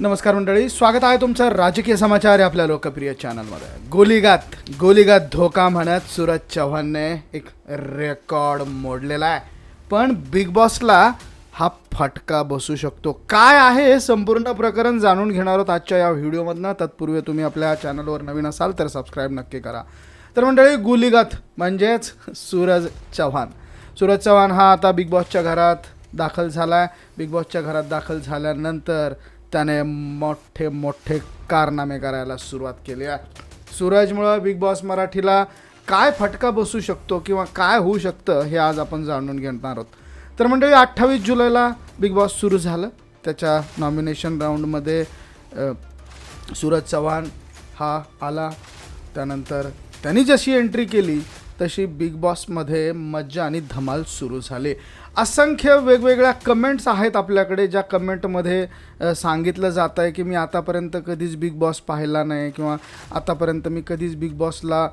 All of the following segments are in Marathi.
नमस्कार मंडळी स्वागत आहे तुमचं राजकीय समाचार या आपल्या लोकप्रिय चॅनलमध्ये. गोलीगात गोलीगात धोका म्हणत सूरज चव्हाणने एक रेकॉर्ड मोडलेला आहे. पण बिग बॉसला हा फटका बसू शकतो. काय आहे हे संपूर्ण प्रकरण जाणून घेणार आहोत आजच्या या व्हिडिओमधनं. तत्पूर्वी तुम्ही आपल्या चॅनलवर नवीन असाल तर सबस्क्राईब नक्की करा. तर मंडळी गुलीगत म्हणजेच सूरज चव्हाण. सूरज चव्हाण हा आता बिग बॉसच्या घरात दाखल झाला आहे बिग बॉसच्या घरात दाखल झाल्यानंतर त्याने मोठे मोठे कारनामे करायला सुरुवात केली आहे. सूरजमुळं बिग बॉस मराठीला काय फटका बसू शकतो किंवा काय होऊ शकतं हे आज आपण जाणून घेणार आहोत. तर मंडळी अठ्ठावीस जुलैला बिग बॉस सुरू झालं. त्याच्या नॉमिनेशन राऊंडमध्ये सूरज चव्हाण हा आला. त्यानंतर त्यांनी जशी एंट्री केली तशी बिग बॉसमध्ये मज्जा आणि धमाल सुरू झाली. असंख्य वेगवेगळ्या कमेंट्स आहेत आपल्याकडे ज्या कमेंटमध्ये सांगितलं जात आहे की मी आतापर्यंत कधीच बिग बॉस पाहिला नाही किंवा आतापर्यंत मी कधीच बिग बॉसला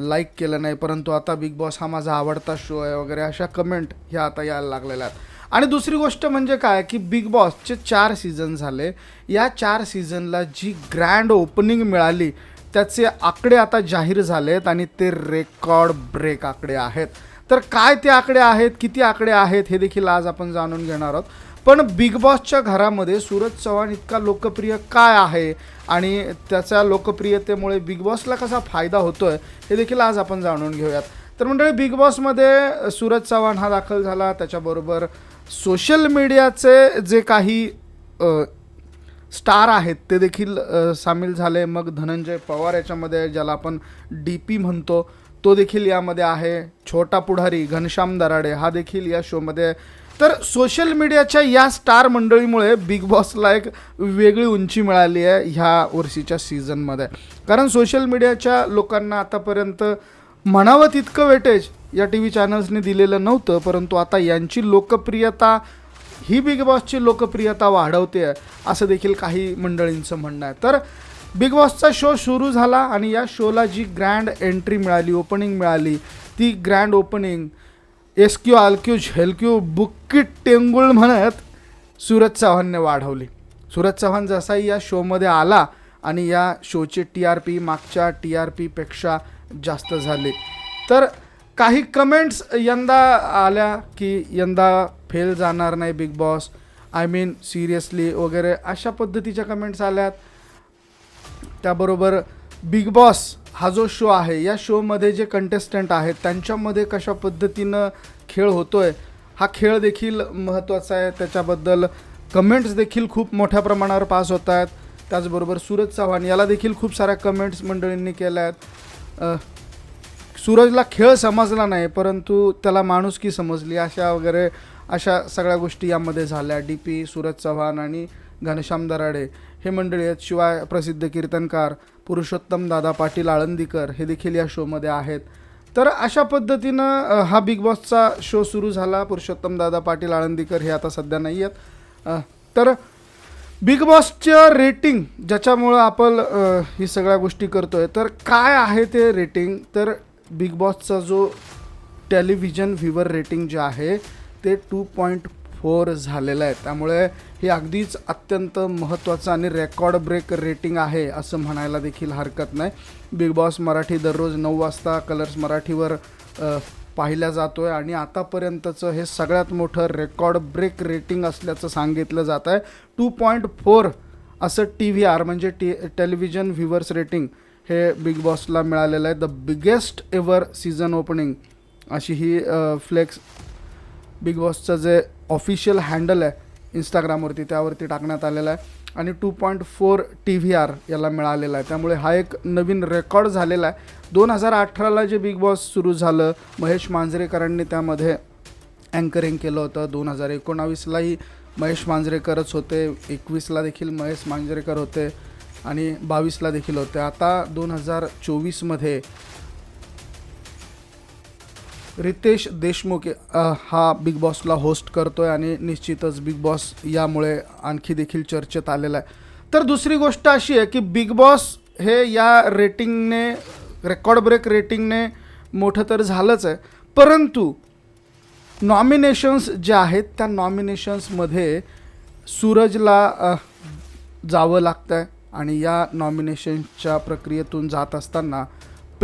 लाईक केलं नाही. परंतु आता बिग बॉस हा माझा आवडता शो आहे वगैरे अशा कमेंट ह्या आता यायला लागलेल्या आहेत. आणि दुसरी गोष्ट म्हणजे काय की बिग बॉसचे चार सीझन झाले. या चार सीझनला जी ग्रँड ओपनिंग मिळाली त्याचे आकडे आता जाहीर झालेत आणि ते रेकॉर्ड ब्रेक आकडे आहेत. तर काय ते आकडे आहेत किती आकडे आहेत हे देखील आज आपण जाणून घेणार आहोत. पण बिग बॉसच्या घरामध्ये सूरज चव्हाण इतका लोकप्रिय काय आहे आणि त्याच्या लोकप्रियतेमुळे बिग बॉसला कसा फायदा होतो आहे हे देखील आज आपण जाणून घेऊयात. तर मंडळी बिग बॉसमध्ये सूरज चव्हाण हा दाखल झाला. त्याच्याबरोबर सोशल मीडियाचे जे काही स्टार आहेत ते देखील सामील झाले. मग धनंजय पवार याच्यामध्ये ज्याला आपण डी पी म्हणतो. तो देखील यामध्ये आहे. छोटा पुढारी घनश्याम दराडे हा देखील या शोमध्ये आहे. तर सोशल मीडियाच्या या स्टार मंडळीमुळे बिग बॉसला एक वेगळी उंची मिळाली आहे ह्या वर्षीच्या सीझनमध्ये. कारण सोशल मीडियाच्या लोकांना आतापर्यंत म्हणावं तितकं वेटेज या टी व्ही चॅनल्सने दिलेलं नव्हतं परंतु आता यांची लोकप्रियता ही बिग बॉसची लोकप्रियता वाढवते असं देखील काही मंडळींचं म्हणणं आहे. तर बिग बॉसचा शो सुरू झाला आणि या शोला जी ग्रँड एंट्री मिळाली ओपनिंग मिळाली ती ग्रँड ओपनिंग एस क्यू आल क्यू झेल क्यू टेंगुळ म्हणत सूरज चव्हाणने वाढवली. सूरज चव्हाण जसाही या शोमध्ये आला आणि या शोचे टी आर पी मागच्या टी आर पीपेक्षा जास्त झाले. तर काही कमेंट्स यंदा आल्या की यंदा फेल जाणार नाही Bigg Boss. I mean seriously वगैरे अशा पद्धतीच्या कमेंट्स आल्यात. त्याबरोबर बिग बॉस हा जो शो आहे या शोमध्ये जे कंटेस्टंट आहेत त्यांच्यामध्ये कशा पद्धतीनं खेळ होतो आहे हा खेळ देखील महत्त्वाचा आहे. त्याच्याबद्दल कमेंट्स देखील खूप मोठ्या प्रमाणावर पास होत आहेत. त्याचबरोबर सूरज चव्हाण याला देखील खूप साऱ्या कमेंट्स मंडळींनी केल्या आहेत सूरजला खेळ समजला नाही परंतु त्याला माणुसकी समजली अशा वगैरे अशा सगळ्या गोष्टी यामध्ये झाल्या. डी पी सूरज चव्हाण आणि घनश्याम दराडे हे मंडळी आहेत. शिवाय प्रसिद्ध कीर्तनकार पुरुषोत्तम दादा पाटील आळंदीकर हे देखील या शोमध्ये आहेत. तर अशा पद्धतीनं हा बिग बॉसचा शो सुरू झाला. पुरुषोत्तम दादा पाटील आळंदीकर हे आता सध्या नाही आहेत. तर बिग बॉसचं रेटिंग ज्याच्यामुळं आपण ही सगळ्या गोष्टी करतो आहे तर काय आहे ते रेटिंग तर बिग बॉसचा जो टेलिव्हिजन व्ह्युअर रेटिंग जे आहे ते टू पॉईंट फोर झालेलं आहे. त्यामुळे हे अगदीच अत्यंत महत्त्वाचं आणि रेकॉर्ड ब्रेक रेटिंग आहे असं म्हणायला देखील हरकत नाही. बिग बॉस मराठी दररोज नऊ वाजता कलर्स मराठीवर पाहिल्या पाहिला जातो आहे आणि आतापर्यंतचं हे सगळ्यात मोठं रेकॉर्ड ब्रेक रेटिंग असल्याचं सांगितलं जात आहे. टू पॉईंट फोर असं टी व्ही आर म्हणजे टी टेलिव्हिजन व्ह्युअर्स रेटिंग हे बिग बॉसला मिळालेलं आहे. The biggest ever season opening अशी ही फ्लेक्स बिग बॉसचं जे ऑफिशियल हँडल आहे इंस्टाग्रामवरती त्यावरती टाकण्यात आलेलं आहे. आणि two point four T V R याला मिळालेला आहे. त्यामुळे हा एक नवीन रेकॉर्ड झालेला आहे. दोन हजार अठराला जे बिग बॉस सुरू झालं महेश मांजरेकरांनी त्यामध्ये अँकरिंग केलं होतं. दोन हजार एकोणावीसलाही महेश मांजरेकरच होते. एकवीसला देखील महेश मांजरेकर होते. आणि बावीसला देखील होते. आता दोन हजार चोवीसमध्ये रितेश देशमुख हा बिग बॉसला होस्ट करतो आहे आणि निश्चितच बिग बॉस यामुळे आणखी देखील चर्चेत आलेला आहे. तर दुसरी गोष्ट अशी आहे की बिग बॉस हे या रेटिंगने रेकॉर्ड ब्रेक रेटिंगने मोठं तर झालंच आहे. परंतु नॉमिनेशन्स ज्या आहेत त्या नॉमिनेशन्समध्ये सूरजला जावं लागतं आहे आणि या नॉमिनेशनच्या प्रक्रियेतून जात असताना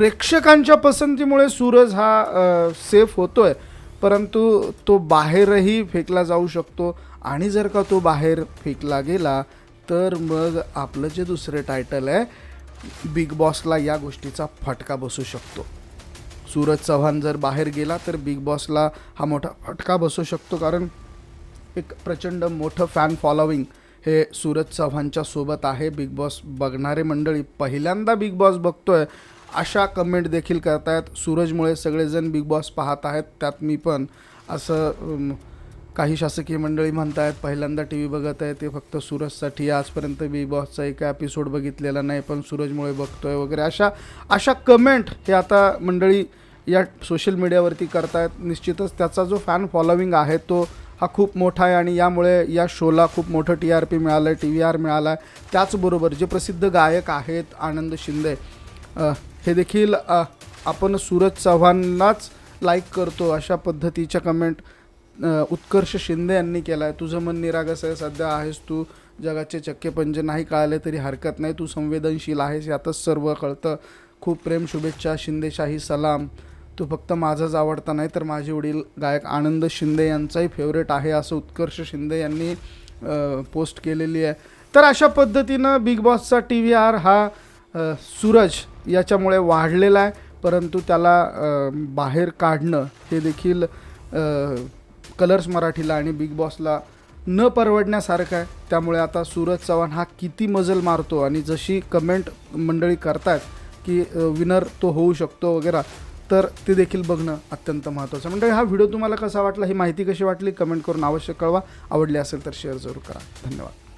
प्रेक्षकांच्या पसंतीमुळे सूरज हा सेफ होतोय. परंतु तो बाहेरही फेकला जाऊ शकतो. आणि जर का तो बाहेर फेकला गेला तर मग आपलं जे दुसरे टायटल आहे बिग बॉसला या गोष्टीचा फटका बसू शकतो. सूरज चव्हाण जर बाहेर गेला तर बिग बॉसला हा मोठा फटका बसू शकतो. कारण एक प्रचंड मोठं फॅन फॉलोविंग हे सूरज चव्हाणच्या सोबत आहे. बिग बॉस बघणारे मंडळी पहिल्यांदा बिग बॉस बघतोय. अशा कमेंट देखील करतायत. सूरजमुळे सगळेजण बिग बॉस पाहत आहेत. त्यात मी पण असं काही शासकीय मंडळी म्हणतायत पहिल्यांदा टी व्ही बघत आहे ते फक्त सूरजसाठी. आजपर्यंत बिग बॉसचा एका एपिसोड बघितलेला नाही पण सूरजमुळे बघतोय वगैरे. अशा अशा कमेंट हे आता मंडळी या सोशल मीडियावरती करतायत. निश्चितच त्याचा जो फॅन फॉलोविंग आहे तो हा खूप मोठा आहे आणि यामुळे या शोला खूप मोठं टी आर पी मिळालं आहे टी व्ही आर मिळाला आहे त्याचबरोबर जे प्रसिद्ध गायक आहेत आनंद शिंदे हे देखील आपण सूरज चव्हाणलाच लाईक करतो अशा पद्धतीच्या कमेंट उत्कर्ष शिंदे यांनी केला आहे तुझं मन निरागस आहे सध्या आहेस तू. जगाचे चक्के पंजे नाही कळाले तरी हरकत नाही. तू संवेदनशील आहेस यातच सर्व कळतं. खूप प्रेम शुभेच्छा शिंदेशाही सलाम. तू फक्त माझाच आवडता नाही तर माझे वडील गायक आनंद शिंदे यांचाही फेवरेट आहे असं उत्कर्ष शिंदे यांनी पोस्ट केलेली आहे. तर अशा पद्धतीनं बिग बॉसचा टी व्ही आर हा सूरज याच्यामुळे वाढलेला आहे परंतु त्याला बाहेर काढणं हे देखील कलर्स मराठीला आणि बिग बॉसला न परवडण्यासारखं आहे. त्यामुळे आता सूरज चव्हाण हा किती मजल मारतो आणि जशी कमेंट मंडळी करतायत की विनर तो होऊ शकतो वगैरे तर ते देखील बघणं अत्यंत महत्त्वाचं म्हणजे मंडळी हा व्हिडिओ तुम्हाला कसा वाटला ही माहिती कशी वाटली कमेंट करून अवश्य कळवा. आवडली असेल तर शेअर जरूर करा. धन्यवाद.